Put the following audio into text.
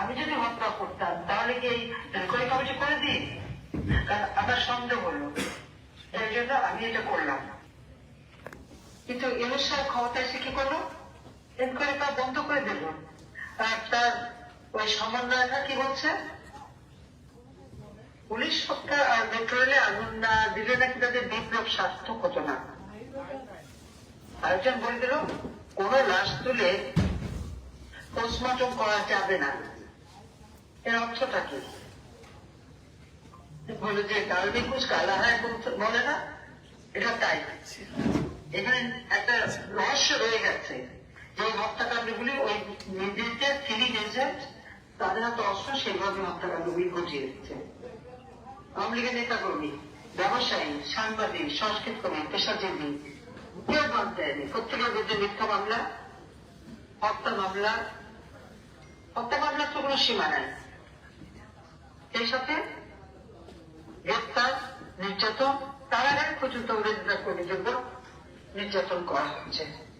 আমি যদি হত্যা করতাম, তাহলে কি এই এনকোয়ারি কমিটি করে দিই? আমার সন্দেহ হলো। এই জন্য আমি এটা করলাম। না কিন্তু এমএস সাহেব ক্ষমতা এসে কি করল? এনকোয়ারি তা বন্ধ করে দিল। আর তার ওই সমন্বয়টা কি বলছে? পুলিশ হত্যা আর মেট্রো রেলে আগুন না দিলে নাকি তাদের বিপ্লব সার্থক হতো না। আরেকজন বলে দিল, কোন লাশ তুলে পোস্টমর্টম করা যাবে না। এর অর্থটা কি? বলে যে ডালমি কুচ কালা হয় বলে না? এটা তাই। এখানে একটা রহস্য রয়ে গেছে। যে হত্যাকাণ্ডগুলি ওই নির্দেশের সিভিক এজেন্ট তাদের হাতে অস্ত্র সেইভাবে হত্যাকাণ্ডগুলি ঘটিয়ে দিচ্ছে। আওয়ামী লীগের নেতা কর্মী ব্যবসায়ী, সাংবাদিক সংস্কৃত কর্মী পেশাজীবী, কেউ বাদ দেয়নি। প্রত্যেকের বিরুদ্ধে মিথ্যা মামলা, হত্যা মামলা, হত্যা মামলার তো কোনো সীমা নাই। সেই সাথে গ্রেপ্তার নির্যাতন কারাগারে পর্যন্ত অভিযোগ নির্যাতন করা হচ্ছে।